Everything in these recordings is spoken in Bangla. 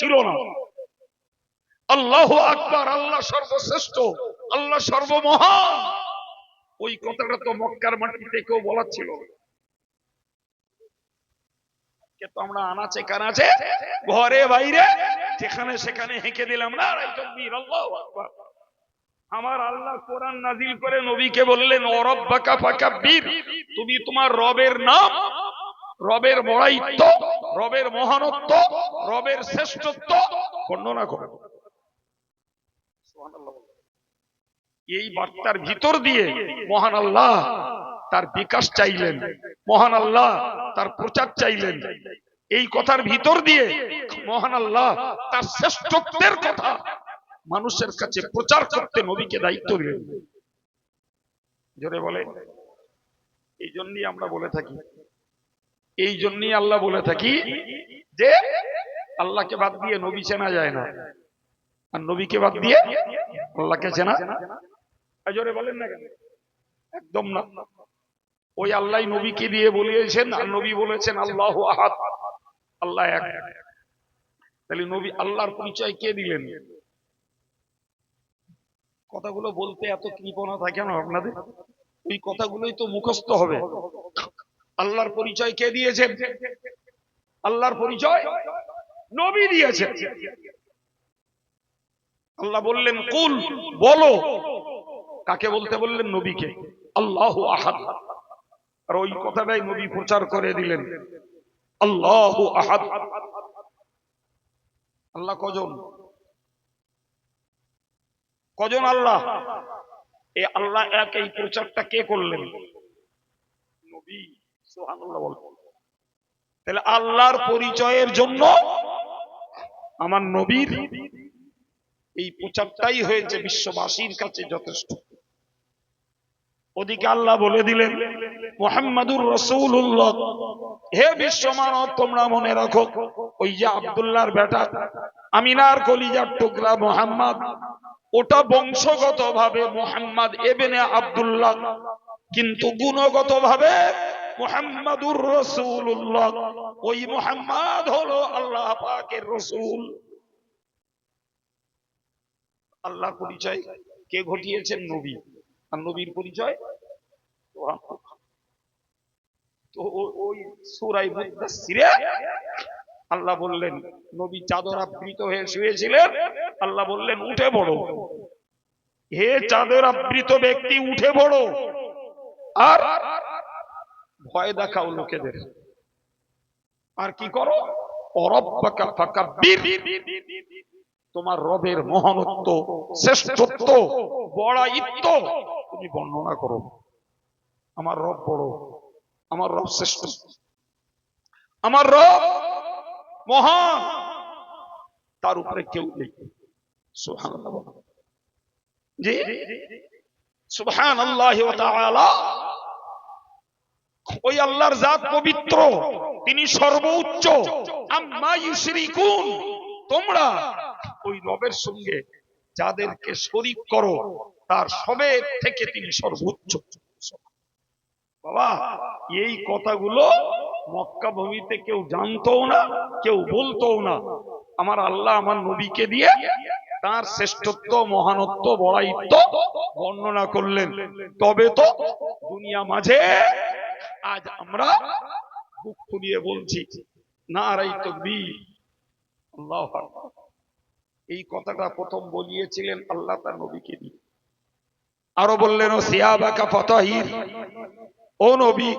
ছিল না। আল্লাহ আকবার, আল্লাহ সর্বশ্রেষ্ঠ, আল্লাহ সর্বমহান। ওই কথাটা তো মক্কার মাটিতে কেউ বলার ছিল আনাচে কানাচে, ঘরে বাইরে আমার আল্লাহ কোরআন নাজিল করে নবীকে বললেন ফাকাব্বির, তুমি তোমার রবের নাম রবের বড়াইত্ব রবের মহানত্ব রবের শ্রেষ্ঠত্ব বর্ণনা করে। এই বার্তার ভিতর দিয়ে মহান আল্লাহ তার বিকাশ চাইলেন মহান আল্লাহ তার প্রচার চাইলেন। এই কথার ভিতর দিয়ে মহান আল্লাহ তার শ্রেষ্ঠত্বের কথা মানুষের কাছে প্রচার করতে নবীকে দায়িত্ব দিলেন। জোরে বলে। এই জন্যই আমরা বলে থাকি এই জন্যই আল্লাহ বলে থাকি যে আল্লাহকে বাদ দিয়ে নবী চেনা যায় না। আর নবীকে বাদ দিয়ে আল্লাহকে চেনা জোরে বলেন না কেন? একদম না। ওই আল্লাহ নবীকে দিয়ে বলিয়েছেন আর নবী বলেছেন আল্লাহ আহাদ। আল্লাহ এক। তাহলে নবী আল্লাহর পরিচয় কে দিলেন? কথাগুলো বলতে এত কৃপণা থাকে না আপনাদের? ওই কথাগুলোই তো মুখস্থ হবে। আল্লাহর পরিচয় কে দিয়েছেন আল্লাহর পরিচয় নবী দিয়েছেন আল্লাহ বললেন, কুল, বলো। কাকে বলতে বললেন? নবীকে। আল্লাহ আহাদ। আর ওই কথাটাই নবী প্রচার করে দিলেন। আল্লাহ আহাদ। আল্লাহ কজন? কজন আল্লাহ? এ আল্লাহ এক এই প্রচারটা কে করলেন? নবী। তাহলে আল্লাহর পরিচয়ের জন্য আমার নবীর এই প্রচারটাই হয়েছে বিশ্ববাসীর কাছে যথেষ্ট। ওদিকে আল্লাহ বলে দিলেন, মোহাম্মদুর রসুল্লাহ হে বিশ্ব মানব, তোমরা মনে রাখো, ওই যে আব্দুল্লাহর বেটা, আমিনার কলিজার টুকরা মোহাম্মদ, ওটা বংশগত ভাবে মোহাম্মদ এবেনে আব্দুল্লাহ, কিন্তু গুণগত ভাবে মোহাম্মদুর রসুল্লাহ ওই মোহাম্মদ হলো আল্লাহ পাকের রসুল। আল্লাহ পরিচয় কে ঘটিয়েছেন? নবী। আর নবীর পরিচয়? তো ওই সুরাই আল্লাহ বললেন, নবী চাদর আবৃত হয়ে শুয়েছিলেন। আল্লাহ বললেন, উঠে পড়ো। হে চাদর আবৃত ব্যক্তি, উঠে পড়ো। আর ভয় দেখাও লোকেদের। আর কি করো? তোমার রবের মহানত্ব শ্রেষ্ঠত্ব বড়াইত্ব তুমি বর্ণনা করো। আমার রব বড় আমার রব শ্রেষ্ঠ। আমার রব মহান। তার উপরে কেউ নেই। বলো। জি ওয়া তাআলা ওই আল্লাহর জাত পবিত্র, তিনি সর্বোচ্চ। তোমরা ওই রবের সঙ্গে যাদেরকে শরীক করো, তার সবে থেকে তিনি সর্বোচ্চ। বাবা, এই কথাগুলো মক্কা ভূমিতে কেউ জানতো না, কেউ বলতো না। আমার আল্লাহ আমার নবীকে দিয়ে তার শ্রেষ্ঠত্ব, মহানত্ব, বড়াইত্ব বর্ণনা করলেন। তবে তো দুনিয়া মাঝে আমরা বুক ফুলিয়ে বলছি না রাই তকবীর। আল্লাহ এই কথাটা প্রথম বলিয়েছিলেন আল্লাহ তার নবীকে দিয়ে। আরও বললেন, ও ও নবী,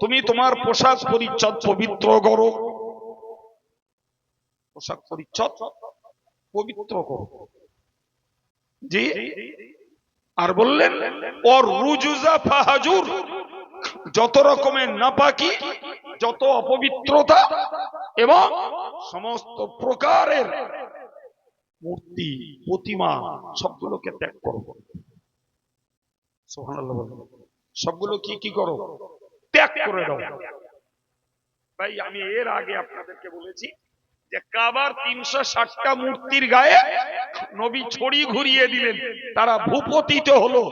তুমি তোমার পোশাক পরিচ্ছদ পবিত্র করো। পোশাক পরিচ্ছদ পবিত্র করো। জি, আর বললেন, ওর রুজুজা ফাহাজুর। যত রকমের নাপাকি, যত অপবিত্রতা এবং সমস্ত প্রকারের মূর্তি, প্রতিমা, সবগুলোকে ত্যাগ করো। সুবহানাল্লাহ বলুন। সবগুলো কি কি করো? ত্যাগ করে দাও। ভাই, আমি এর আগে আপনাদেরকে বলেছি যে কাবার তিনশো ষাটটা মূর্তির গায়ে নবী ছড়ি ঘুরিয়ে দিলেন। তারা ভূপতিত হলো।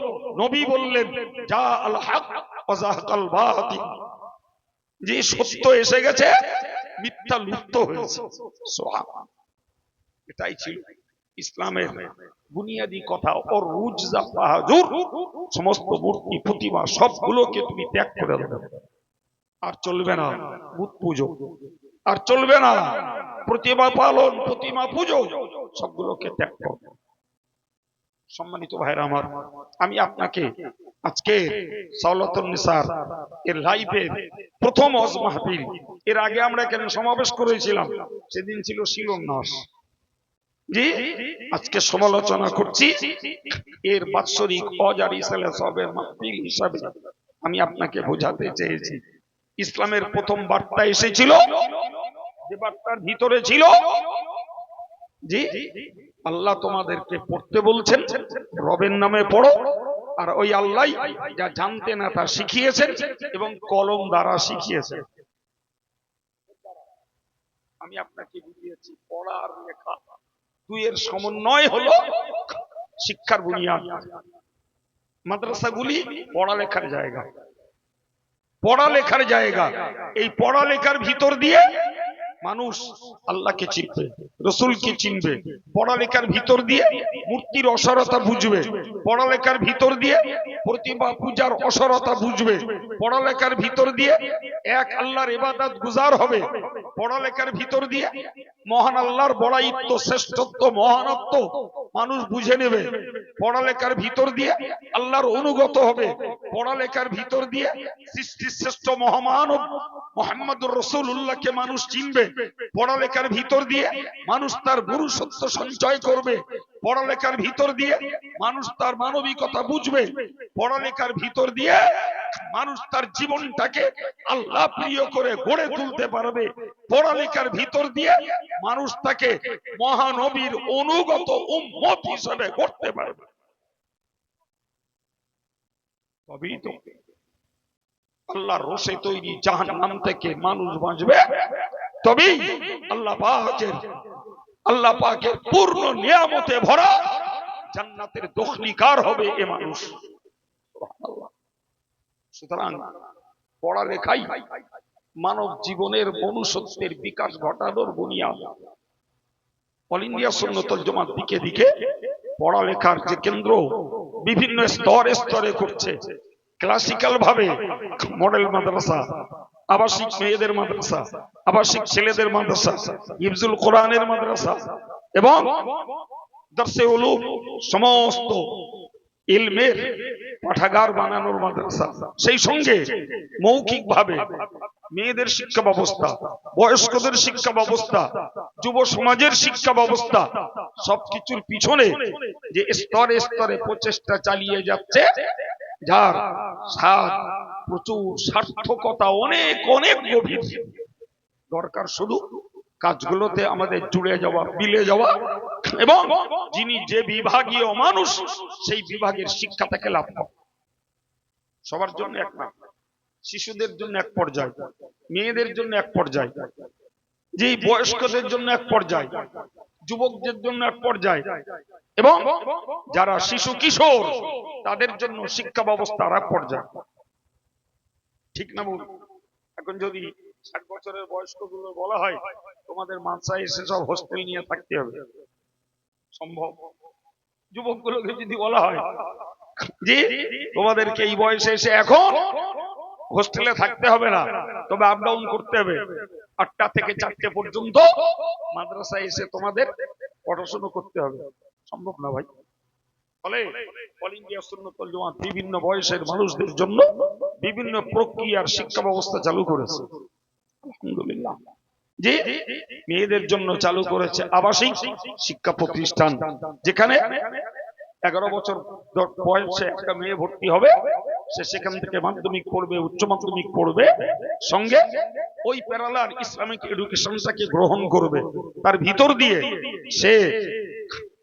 নবী বললেন, যা আল হক ওয়াজাহাকাল বাতিল যে সত্য এসে গেছে, মিথ্যা লুপ্ত হয়েছে। এটাই ছিল ইসলামের বুনিয়াদি কথা। ওর রুজা বাহাজুর সমস্ত মূর্তি, প্রতিমা, সবগুলোকে তুমি ত্যাগ করে দেবে। আর চলবে না বুধ পুজো। আর চলবে না প্রতিমা পালন, প্রতিমা পুজো, সবগুলোকে ত্যাগ করো সম্মানিত ভাইরা আমার, আমি আপনাকে আজকে সাউলাতুন নিসার এর লাইভে প্রথম অজ মাহফিল। এর আগে আমরা এখানে সমাবেশ করেছিলাম। সেদিন ছিল শিলন্যাস জি, আজকে সমালোচনা করছি এর বাৎসরিক অজারি সবের মাহফিল হিসাবে আমি আপনাকে বোঝাতে চেয়েছি। ইসলামের প্রথম বার্তা এসেছিল, যে বার্তার ভিতরে ছিল জি আল্লাহ তোমাদেরকে পড়তে বলছেন, রবের নামে পড়ো, আর ওই আল্লাহ যা জানতে না তা শিখিয়েছেন এবং কলম দ্বারা শিখিয়েছেন। আমি আপনাকে বুঝিয়েছি পড়া আর লেখা দুইয়ের সমন্বয় হলো শিক্ষার বুনিয়াদ। মাদ্রাসাগুলি পড়ালেখার জায়গা। পড়ালেখার জায়গা। এই পড়ালেখার ভিতর দিয়ে মানুষ আল্লাহকে চিনবে, রসুলকে চিনবে। পড়ালেখার ভিতর দিয়ে মূর্তির অসরতা বুঝবে। পড়ালেখার ভিতর দিয়ে প্রতিমা পূজার অসরতা বুঝবে। পড়ালেখার ভিতর দিয়ে এক আল্লাহর ইবাদত গুজার হবে। পড়ালেখার ভিতর দিয়ে মহান আল্লাহর বড়াইত্ব, শ্রেষ্ঠত্ব, মহানত্ব মানুষ বুঝে নেবে। পড়ালেখার ভিতর দিয়ে আল্লাহর অনুগত হবে। পড়ালেখার ভিতর দিয়ে সৃষ্টির শ্রেষ্ঠ মহামানব মোহাম্মদুর রসুল্লাহকে মানুষ চিনবে। পড়ালেখার ভিতর দিয়ে মানুষ তার গুরুসত্ব সঞ্চয় করবে। পড়ালেখার ভিতর দিয়ে মানুষ তার মানবিকতা বুঝবে। পড়ালেখার ভিতর দিয়ে মানুষ তার জীবনটাকে আল্লাহ প্রিয় করে গড়ে তুলতে পারবে। পড়ালেখার ভিতর দিয়ে মানুষ তাকে মহানবীর অনুগত উম্মত হিসেবে করতে পারবে। তবেই তো আল্লাহর রোষে তৈরি জাহান্নাম থেকে মানুষ বাঁচবে। তবেই আল্লাহ পাকের আল্লাহ পাকের পূর্ণ নিয়ামতে ভরা জান্নাতের দখলিকার হবে এ মানুষ? সুতরাং পড়ালেখাই মানব জীবনের মনুষ্যত্বের বিকাশ ঘটানোর বুনিয়াদ। অল ইন্ডিয়া সুন্নতল জমাত দিকে দিকে পড়ালেখার যে কেন্দ্র বিভিন্ন স্তরে স্তরে করছে। ক্লাসিক্যাল ভাবে মডেল মাদ্রাসা আবাসিক মেয়েদের মাদ্রাসা, আবাসিক ছেলেদের মাদ্রাসা ইফজুল কোরআনের মাদ্রাসা এবং সমস্ত ইলমের পাঠাগার বানানোর মাদ্রাসা। সেই সঙ্গে মৌখিক ভাবে মেয়েদের শিক্ষা ব্যবস্থা, বয়স্কদের শিক্ষা ব্যবস্থা, যুব সমাজের শিক্ষা ব্যবস্থা, সবকিছুর পিছনে যে স্তরে স্তরে প্রচেষ্টা চালিয়ে যাচ্ছে যার স্বাদ প্রচুর সার্থকতা, অনেক অনেক গভীর। দরকার শুধু কাজগুলোতে আমাদের জুড়ে যাওয়া, মিলে যাওয়া এবং যিনি যে বিভাগীয় মানুষ, সেই বিভাগের শিক্ষা থেকে লাভ করে। সবার জন্য এক না, শিশুদের জন্য এক পর্যায়, মেয়েদের জন্য এক পর্যায় যে বয়স্কদের জন্য এক পর্যায়, যুবকদের জন্য এক পর্যায় এবং যারা শিশু কিশোর, তাদের জন্য শিক্ষা ব্যবস্থা আর এক পর্যায়। ঠিক না বল এখন যদি ষাট বছরের বয়স্কগুলো বলা হয়, তোমাদের মানসায় এসে সব হোস্টেল নিয়ে থাকতে হবে। সম্ভব? যুবক গুলোকে যদি বলা হয়, যে তোমাদেরকে এই বয়সে এসে এখন হোস্টেলে থাকতে হবে না, তবে আপ ডাউন করতে হবে। আটটা থেকে চারটে পর্যন্ত মাদ্রাসায় এসে তোমাদের পড়াশুনো করতে হবে। সম্ভব না ভাই। ফলে অল ইন্ডিয়া সুন্নতল জামাত বিভিন্ন বয়সের মানুষদের জন্য বিভিন্ন প্রক্রিয়ার শিক্ষা ব্যবস্থা চালু করেছে। আলহামদুলিল্লাহ। যে মেয়েদের জন্য চালু করেছে আবাসিক শিক্ষা প্রতিষ্ঠান, যেখানে এগারো বছর বয়সে একটা মেয়ে ভর্তি হবে, সে সেখান থেকে মাধ্যমিক পড়বে, উচ্চ মাধ্যমিক পড়বে, সঙ্গে ওই প্যারালার ইসলামিক এডুকেশনটাকে গ্রহণ করবে। তার ভিতর দিয়ে সে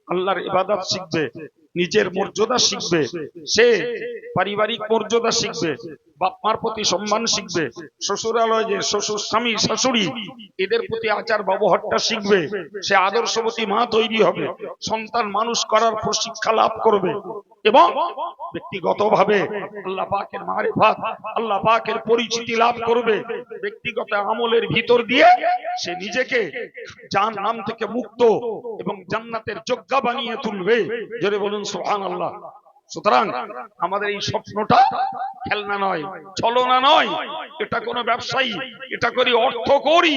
আল্লাহর ইবাদত শিখবে নিজের মর্যাদা শিখবে সে পারিবারিক মর্যাদা শিখবে। বাপ মার প্রতি সম্মান শিখবে। শ্বশুরালয় যে শ্বশুর স্বামী, শাশুড়ি, এদের প্রতি আচার ব্যবহারটা শিখবে। সে আদর্শবতী মা তৈরি হবে। সন্তান মানুষ করার প্রশিক্ষা লাভ করবে। এবং ব্যক্তিগতভাবে আল্লাহ পাকের মারেফাত, আল্লাহ পাকের পরিচিতি লাভ করবে। ব্যক্তিগত আমলের ভিতর দিয়ে সে নিজেকে জান নাম থেকে মুক্ত এবং জান্নাতের যোগ্যা বানিয়ে তুলবে। জোরে বলুন সুহান আল্লাহ সুতরাং আমাদের এই স্বপ্নটা খেলনা নয় ছলনা নয়। এটা কোনো ব্যবসায়ী, এটা করি অর্থ করি,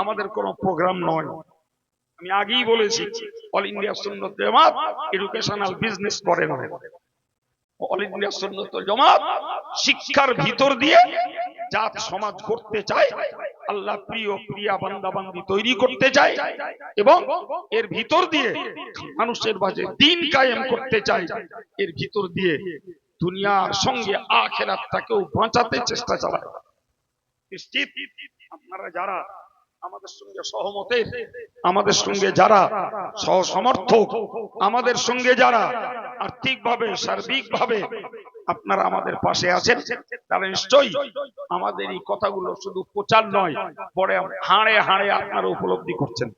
আমাদের কোনো প্রোগ্রাম নয়। আমি আগেই বলেছি, অল ইন্ডিয়া সুন্নত জামাত এডুকেশনাল বিজনেস করে না। শিক্ষার ভিতর দিয়ে জাত সমাজ করতে চায়, আল্লাহ প্রিয় প্রিয়া বান্দা বান্দি তৈরি করতে চায় এবং এর ভিতর দিয়ে মানুষের মাঝে দিন কায়েম করতে চায়। এর ভিতর দিয়ে দুনিয়ার সঙ্গে আখেরাতটাকেও বাঁচাতে চেষ্টা চালায়। আপনারা যারা আমাদের সঙ্গে সহমতের আমাদের সঙ্গে যারা সহ সমর্থক আমাদের সঙ্গে যারা আর্থিকভাবে, সার্বিকভাবে আপনারা আমাদের পাশে আছেন, তারা নিশ্চয়ই আমাদের এই কথাগুলো শুধু প্রচার নয়, পরে হাড়ে হাড়ে আপনারা উপলব্ধি করছেন।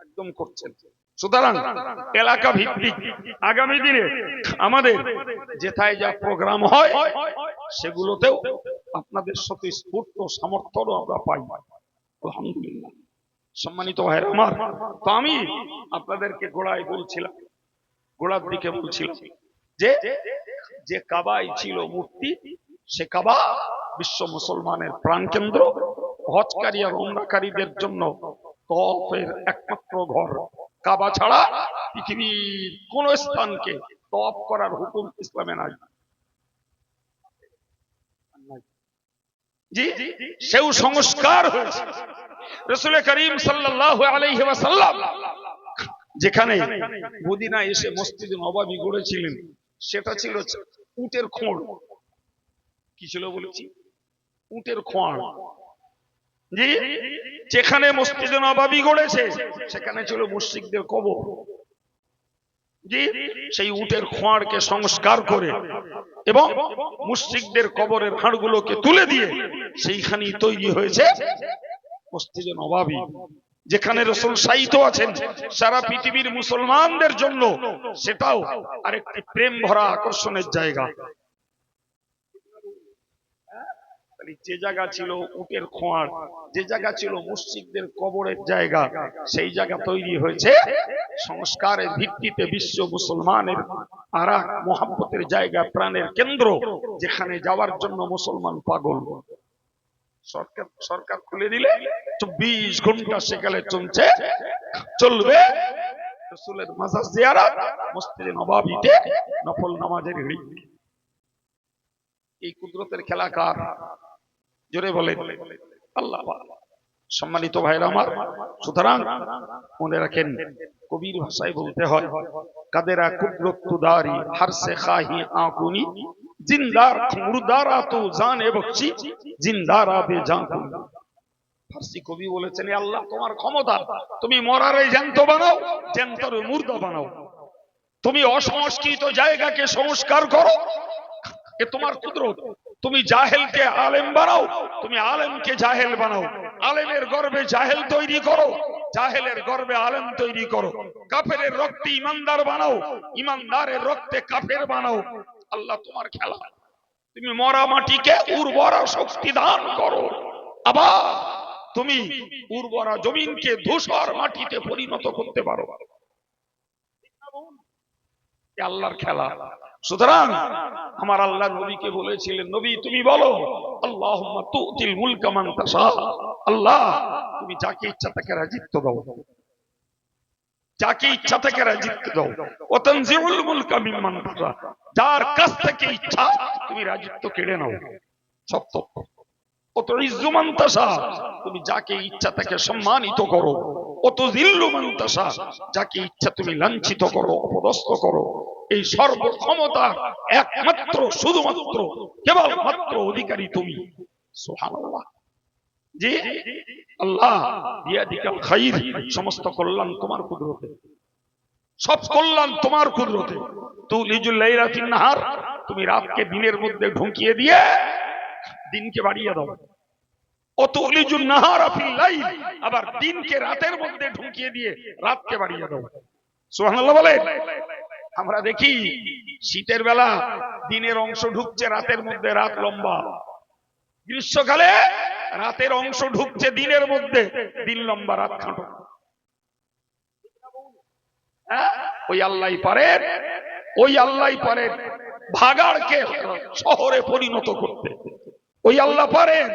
একদম করছেন। সুতরাং এলাকা ভিত্তিক আগামী দিনে আমাদের যেথায় যা প্রোগ্রাম হয় সেগুলোতেও আপনাদের স্বতঃস্ফূর্ত সামর্থ্যও আমরা পাই। আলহামদুলিল্লাহ। সম্মানিত ভাইয়ের আমার তো আমি আপনাদেরকে গোড়ায় বলছিলাম গোড়ার দিকে বলছিলাম যে যে কাবাই ছিল মূর্তি সে কাবা বিশ্ব মুসলমানের প্রাণকেন্দ্র। হজকারী আর ওমরাকারীদের জন্য তফের একমাত্র ঘর। কাবা ছাড়া পৃথিবীর কোন স্থানকে তফ করার হুকুম ইসলামে নাই। জি, সেও সংস্কার হয়েছে। রসুল করিম সাল্লাল্লাহু আলাইহি ওয়াসাল্লাম যেখানে মদিনা এসে মসজিদে নবাবী গড়েছিলেন, সেটা ছিল উটের খোঁড়। কি ছিল বলেছি? উটের খোঁড়। যেখানে মসজিদে নবাবী গড়েছে, সেখানে ছিল মুশরিকদের কবর। সেই উটের খোঁড়কে সংস্কার করে এবং মুশরিকদের কবরের হাড়গুলোকে তুলে দিয়ে সেইখানেই তৈরি হয়েছে মসজিদে নবাবী। যেখানে রসুল সাহিত্য আছেন, সারা পৃথিবীর মুসলমানদের জন্য সেটাও আরেকটি প্রেম ভরা আকর্ষণের জায়গা। তাহলে যে জায়গা ছিল উটের খোঁয়ার, যে জায়গা ছিল মুসজিদদের কবরের জায়গা, সেই জায়গা তৈরি হয়েছে। সংস্কারের ভিত্তিতে বিশ্ব মুসলমানের আর এক মহাব্বতের জায়গা, প্রাণের কেন্দ্র, যেখানে যাওয়ার জন্য মুসলমান পাগল। সরকার সরকার খুলে দিলে চব্বিশ ঘণ্টা সেকালে চলছে, চলবে। রসুলের মাজাজ জিয়ারাত, মসজিদে নবাবিতে নফল নামাজের হিড়ি এই কুদরতের খেলা কার জোরে বলে আল্লাহ সম্মানিত ভাইরা আমার, সুতরাং মনে রাখেন, কবির ভাষায় বলতে হয়, কাদেরা কুদ্রতুদারি হারসে খাহি আকুনি, জিন্দার মুর্দারা তো জানে বকশি জিন্দারা বে জান ফার্সি কবি বলেছেন, "এ আল্লাহ, তোমার ক্ষমতা, তুমি মরারে জ্যান্ত বানাও, জ্যান্তরে মুর্দা বানাও। তুমি অসংস্কৃত জায়গাকে সংস্কার করো, এ তোমার কুদরত। তুমি জাহেলকে আলেম বানাও, তুমি আলেমকে জাহেল বানাও। আলেমের গর্বে জাহেল তৈরি করো, জাহেলের গর্বে আলেম তৈরি করো। কাফেরের রক্তে ইমানদার বানাও, ইমানদারের রক্তে কাফের বানাও। আল্লাহ তোমার খেলা। তুমি মরা মাটিকে উর্বরা শক্তি দান করো। আবার তুমি উর্বরা জমিনকে ধূসর মাটিতে পরিণত করতে পারো। আল্লাহর খেলা। সুতরাং আমার আল্লাহ নবীকে বলেছিলেন, নবী, তুমি বলো আল্লাহ আল্লাহ, তুমি যাকে ইচ্ছা তাকে রাজিত্ব দাও। যাকে ইচ্ছা থেকে রাজিত্ব দাও। ও তানজিউল মুলকা মিম্মান যার কাছ থেকে ইচ্ছা, তুমি রাজিত্ব কেড়ে নাও। তাশা। তুমি যাকে ইচ্ছা তাকে সম্মানিত করো। অত জিল্লু মান্তাসা যাকে ইচ্ছা তুমি লাঞ্ছিত করো, অপদস্থ করো। এই সর্বক্ষমতা একমাত্র, শুধুমাত্র কেবল মাত্র অধিকারী তুমি। জি আল্লাহ সমস্ত কল্যাণ তোমার কুদরতে। সব কল্যাণ তোমার কুদরতে। ফিন নাহার, তুমি রাতকে দিনের মধ্যে ঢুকিয়ে দিয়ে দিনকে বাড়িয়ে দাও। আবার দিনকে রাতের মধ্যে ঢুকিয়ে দিয়ে রাতকে বাড়িয়ে দাও। সুবহানাল্লাহ বলে? আমরা দেখি শীতের বেলা দিনের অংশ ঢুকছে রাতের মধ্যে, রাত লম্বা। গ্রীষ্মকালে রাতের অংশ ঢুকছে দিনের মধ্যে, দিন লম্বা, রাত খাটো। হ্যাঁ? ওই আল্লাহ পারেন ওই আল্লাহ পারেন ভাগাড়কে শহরে পরিণত করতে। ওই আল্লাহ পারেন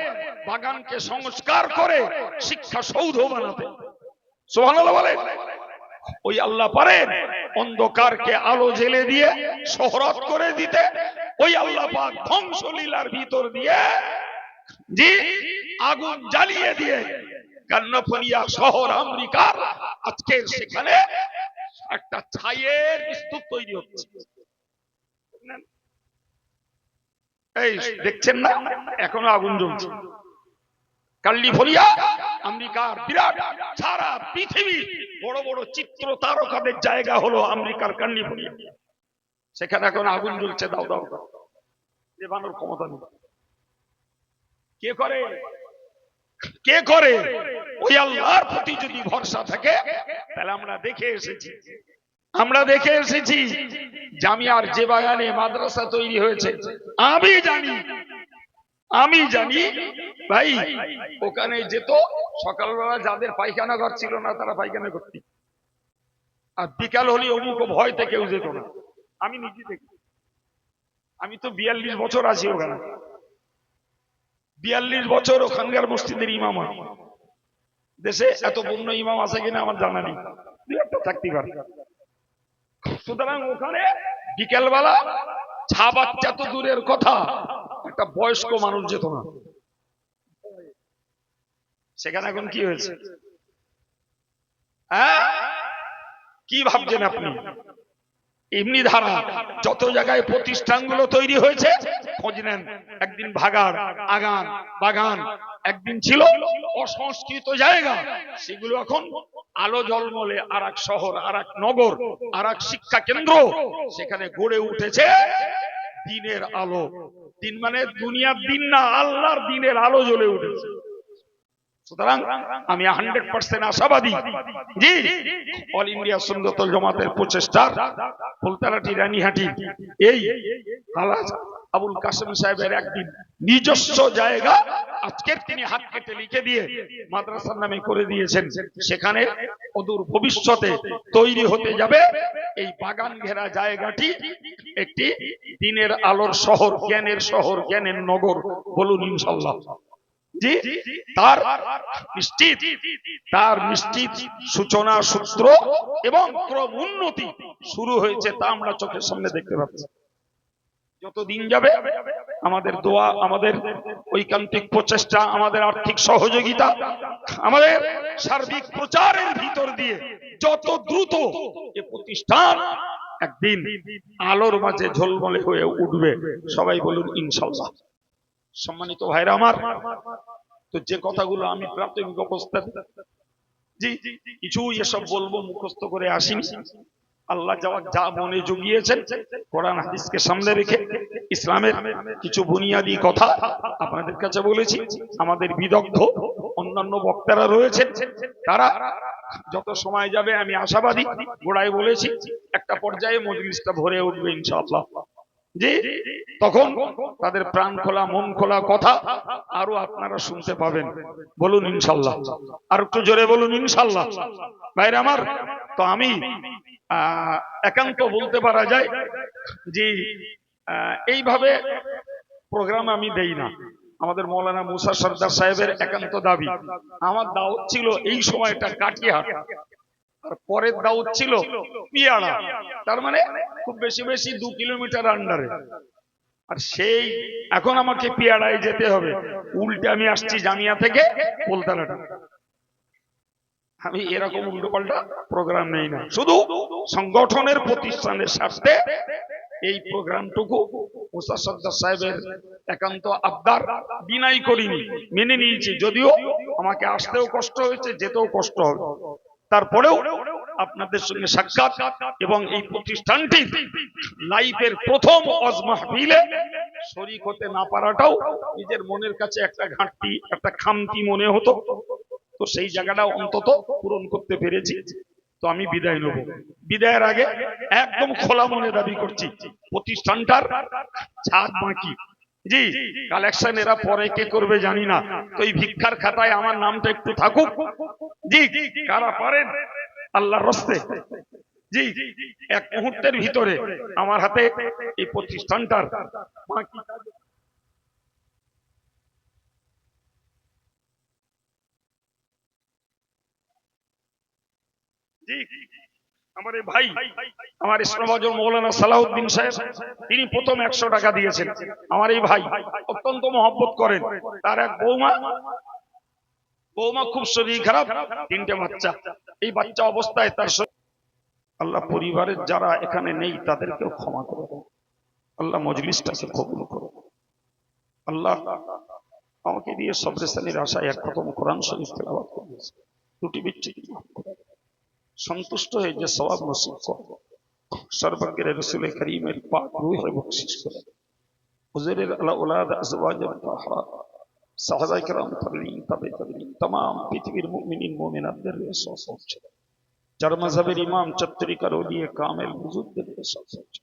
বাগানকে সংস্কার করে শিক্ষা সৌধ বানাতে। সোহানাল্লাহ বলেন ওই আল্লাহ পারেন অন্ধকারকে আলো জেলে দিয়ে শহরত করে দিতে, ওই আল্লাহ পাক ধ্বংসলীলার ভিতর দিয়ে জি আগুন জ্বালিয়ে দিয়ে কান্নাফনিয়া শহর আমেরিকার আজকে সেখানে একটা ছাইয়ের স্তূপ তৈরি হচ্ছে। এই দেখছেন না? এখনও আগুন জ্বলছে। ক্যালিফোর্নিয়া আমেরিকার বিরাট সারা পৃথিবী বড় বড় চিত্র তারকাদের জায়গা হলো আমেরিকার ক্যালিফোর্নিয়া সেখানে এখন আগুন জ্বলছে, দাও দাও দাও। ক্ষমতা নেই। কে করে? কে করে? ওই আল্লাহর প্রতি যদি ভরসা থাকে, তাহলে আমরা দেখে এসেছি। আমরা দেখে এসেছি, জামিয়ার যে বাগানে মাদ্রাসা তৈরি হয়েছে, আমি জানি আমি জানি ভাই ওখানে যেত সকালবেলা যাদের পায়খানা ঘর ছিল না তারা পায়খানা করতে। আর বিকাল হলে অমুক ভয়তে কেউ যেত না। আমি নিজে দেখি। আমি তো বিয়াল্লিশ বছর আছি ওখানে। বিয়াল্লিশ বছর ওখানকার মসজিদের ইমাম দেশে এত পূর্ণ ইমাম আছে কিনা আমার জানা নেই। একটা থাকতে পারে। সুতরাং ওখানে বিকেলবেলা ছা বাচ্চা তো দূরের কথা। একটা বয়স্ক মানুষ যেত না। সেখানে এখন কি হয়েছে? হ্যাঁ? কি ভাবছেন আপনি? এমনি ধারা যত জায়গায় প্রতিষ্ঠানগুলো তৈরি হয়েছে, খোঁজ নেন। একদিন ভাগার আগান, বাগান, একদিন ছিল অসংস্কৃত জায়গা। সেগুলো এখন আলো জলমলে আর শহর আর নগর আর শিক্ষা কেন্দ্র, সেখানে গড়ে উঠেছে দিনের আলো। দিন মানে দুনিয়ার দিন না, আল্লাহর দিনের আলো জ্বলে উঠেছে। সুতরাং আমি হান্ড্রেড পার্সেন্ট আশাবাদী। অল ইন্ডিয়া জমাতের প্রচেষ্টা ফুলতারাটি, রানীহাটি, এই আবুল কাসেম সাহেবের একদিন নিজস্ব জায়গা আজকের তিনি হাত কেটে লিখে দিয়ে মাদ্রাসার নামে করে দিয়েছেন। সেখানে অদূর ভবিষ্যতে তৈরি হতে যাবে এই বাগান ঘেরা জায়গাটি একটি দিনের আলোর শহর, জ্ঞানের শহর, জ্ঞানের নগর বলুন ইনশাল্লাহ তার নিশ্চিত তার নিশ্চিত সূচনা সূত্র এবং ক্রম উন্নতি শুরু হয়েছে তা আমরা চোখের সামনে দেখতে পাচ্ছি। যত দিন যাবে আমাদের দোয়া আমাদের ঐকান্তিক প্রচেষ্টা আমাদের আর্থিক সহযোগিতা আমাদের সার্বিক প্রচারের ভিতর দিয়ে যত দ্রুত এ প্রতিষ্ঠান একদিন আলোর মাঝে ঝলমলে হয়ে উঠবে সবাই বলুন ইনশাল্লাহ সম্মানিত ভাইরা আমার তো যে কথাগুলো আমি প্রাথমিক অবস্থা জি কিছু এসব বলব মুখস্থ করে আসিনি আল্লাহ যাওয়া যা মনে জুগিয়েছেন, কোরআন, হাদিসকে সামনে রেখে ইসলামের কিছু বুনিয়াদি কথা আপনাদের কাছে বলেছি। আমাদের বিদগ্ধ, অন্যান্য বক্তারা রয়েছেন, তারা যত সময় যাবে আমি আশাবাদী, গোড়ায় বলেছি, একটা পর্যায়ে মজলিসটা ভরে উঠবে ইনশাআল্লাহ। জি তখন তাদের প্রাণ খোলা, মন খোলা কথা আরও আপনারা শুনতে পাবেন। বলুন ইনশাল্লাহ আর একটু জোরে বলুন ইনশাল্লাহ ভাইরে আমার, তো আমি একান্ত বলতে পারা যায় যে এইভাবে প্রোগ্রাম আমি দেই না। আমাদের মৌলানা মুসা সর্দার সাহেবের একান্ত দাবি। আমার দাওয়াত ছিল এই সময়টা কাটিহাট আর পরের দাউদ ছিল পিয়াড়া তার মানে খুব বেশি বেশি দু কিলোমিটার আন্ডারে আর সেই, এখন আমাকে পিয়াড়ায় যেতে হবে। উল্টে আমি আসছি জামিয়া থেকে পোলতালাটা আমি এরকম উল্টো পাল্টা প্রোগ্রাম নেই না। শুধু সংগঠনের প্রতিষ্ঠানের স্বার্থে এই প্রোগ্রামটুকু মুসা সর্দার সাহেবের একান্ত আবদার বিনাই করিনি, মেনে নিয়েছি। যদিও আমাকে আসতেও কষ্ট হয়েছে, যেতেও কষ্ট হবে। তারপরেও আপনাদের সঙ্গে সাক্ষাৎ এবং এই প্রতিষ্ঠানটি লাইফের প্রথম অজ মাহফিলে শরিক হতে না পারাটাও নিজের মনের কাছে একটা ঘাটতি, একটা খামতি মনে হতো। তো সেই জায়গাটা অন্তত পূরণ করতে পেরেছি। তো আমি বিদায় নেব। বিদায়ের আগে একদম খোলা মনে দাবি করছি, প্রতিষ্ঠানটার ছাদ বাকি। জি কালেকশন এরা পরে কে করবে জানি না। তো এই ভিক্ষার খাতায় আমার নামটা একটু থাকুক। জি, কারা পারেন? আল্লাহর রস্তে। জি, এক মুহূর্তের ভিতরে আমার হাতে এই প্রতিষ্ঠানটার বাকি। আমার এই ভাই আমার মৌলানা সালাউদ্দিন সাহেব তিনি প্রথম একশো টাকা দিয়েছেন আমার এই ভাই অত্যন্ত মহব্বত করেন তার এক বৌমা বৌমা খুব শরীর খারাপ তিনটে বাচ্চা এই বাচ্চা অবস্থায় তার আল্লাহ পরিবারের যারা এখানে নেই তাদেরকেও ক্ষমা করে আল্লাহ মজলিসটাকে কবুল করো আল্লাহ আমাকে দিয়ে সবরেস্তানির আশায় এক খতম কোরআন শরীফ করিয়েছে দুটি বিচ্ছিন্ন। সন্তুষ্ট হয়ে যে সবাব নসিব কর সর্বজ্ঞের রসুল করিমের পাক রুহে বকশিস করে হুজুরের আলা ওলাদ আজওয়াজ তাহরা সাহাবায়ে কেরাম তাবিঈন তাবে তাবিঈন तमाम পৃথিবীর মুমিনিন মুমিনাতদের রেসস হচ্ছে যার মাযহাবের ইমাম চত্বরিকার ওলিয়ে কামেল হুজুরদের রেসস হচ্ছে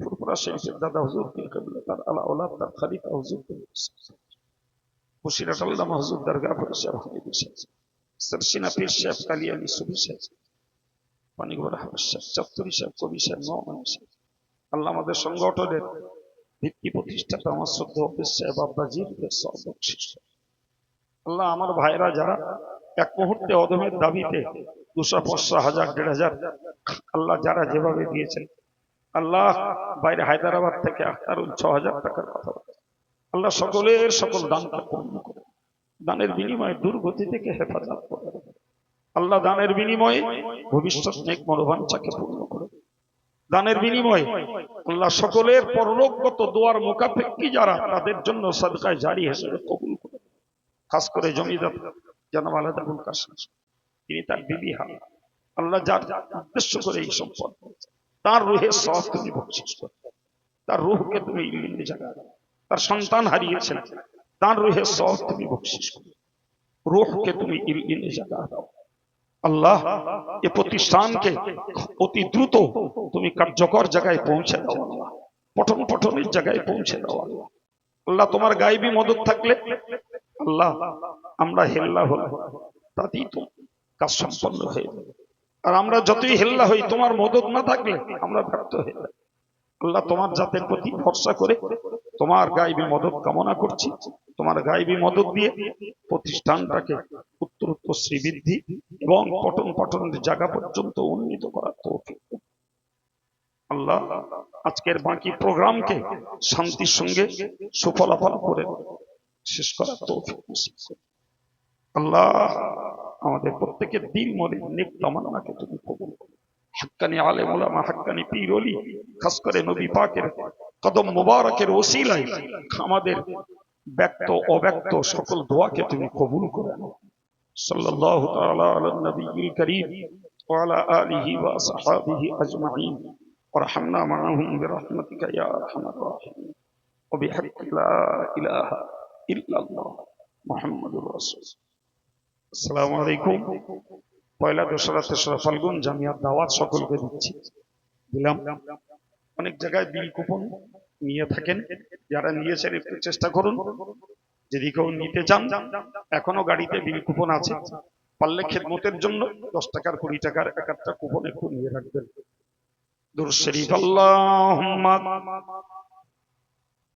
ফুরফুরা শরীফের দাদা হুজুর পীর কিবলা তার আলা ওলাদ তার খলিফা হুজুরদের রেসস হচ্ছে বসিরাট আল্লামা হুজুর দরগাহ পরিসর হয়ে দিয়েছে সরসিনা পীর সাহেব কালিয়ানি সুবি সাহেব পানিগড়া সাহেব চত্বরি সাহেব, কবি আল্লাহ আমাদের সংগঠনের ভিত্তি প্রতিষ্ঠাতা আমার শ্রদ্ধ অফিস সাহেব আব্বাজির বকশিস আল্লাহ আমার ভাইরা যারা এক মুহূর্তে অদমের দাবিতে দুশো পাঁচশো হাজার, দেড় হাজার আল্লাহ যারা যেভাবে দিয়েছেন, আল্লাহ বাইরে হায়দ্রাবাদ থেকে আখতারুল ছ হাজার টাকার কথা আল্লাহ সকলের সকল দানটা পূর্ণ করে দানের বিনিময়ে দুর্গতি থেকে হেফাজত করে আল্লাহ দানের বিনিময়ে ভবিষ্যৎ নেক মনোবাঞ্ছাকে পূর্ণ করে দানের বিনিময়ে আল্লাহ সকলের পরলোকগত দোয়ার মোকাফেক্ষি যারা, তাদের জন্য সদকায় জারি হিসেবে কবুল করে খাস করে জমিদার জনাব আলাদাবুল কাসিম তিনি তার বিবি হাল। আল্লাহ যার উদ্দেশ্য করে এই সম্পদ তার রুহে সব তুমি বকশিস করো। তার রুহকে তুমি ইল্লিনে দাও। তার সন্তান হারিয়েছেন, তার রুহের সব তুমি বকশিস করো। রুহকে তুমি ইল্লিনে জায়গা দাও। আল্লাহ, এ প্রতিষ্ঠানকে অতি দ্রুত তুমি কার্যকর জায়গায় পৌঁছে দাও পঠন পঠনের জায়গায় পৌঁছে দাও আল্লাহ। আল্লাহ, তোমার গাইবী মদত থাকলে আল্লাহ, আমরা হেল্লা হল তাতেই তো কাজ সম্পন্ন হয়ে আর আমরা যতই হেল্লা হই, তোমার মদত না থাকলে আমরা ব্যর্থ হয়ে আল্লাহ, তোমার জাতের প্রতি ভরসা করে তোমার গাইবী মদত কামনা করছি। তোমার গাইবী মদত দিয়ে প্রতিষ্ঠানটাকে উত্তরোত্তর শ্রীবৃদ্ধি এবং পঠন পঠনের জায়গা পর্যন্ত উন্নীত করার তৌফিক আল্লাহ আজকের বাকি প্রোগ্রামকে শান্তির সঙ্গে সুফলাফল করে শেষ করার তৌফিক আল্লাহ আমাদের প্রত্যেকের দিন মনে নেক তামান্নাকে তুমি কবুল হাক্কানি আলেম ওলামা হাক্কানি পীর অলি খাস করে নবী পাকের কদম মুবারকের ওসিলাই আমাদের ব্যক্ত, অব্যক্ত সকল দোয়াকে তুমি কবুল করে। নাও সাল্লাল্লাহু তাআলা আলা নবিয়িল কারীম ওয়া আলা আলিহি ওয়া আসহাবিহি আজমাইন। ওয়ারহামনা মাআহুম বিরহমাতিকা ইয়া আরহামার রাহিম ওয়া বিহাক্কি লা ইলাহা ইল্লাল্লাহ মুহাম্মাদুর রাসূল। আসসালামু আলাইকুম। পয়লা দোসরা তেসরা ফাল্গুন জামিয়াত দাওয়াত সকলকে দিচ্ছি। দিলাম। অনেক জায়গায় বিল কুপন নিয়ে থাকেন। যারা নিয়েছেন একটু চেষ্টা করুন। যদি কেউ নিতে চান, এখনও গাড়িতে বিল কুপন আছে। পারলে খেদমতের জন্য দশ টাকার, কুড়ি টাকার এক একটা কুপন একটু নিয়ে রাখবেন। দুর শরীফ আল্লাহ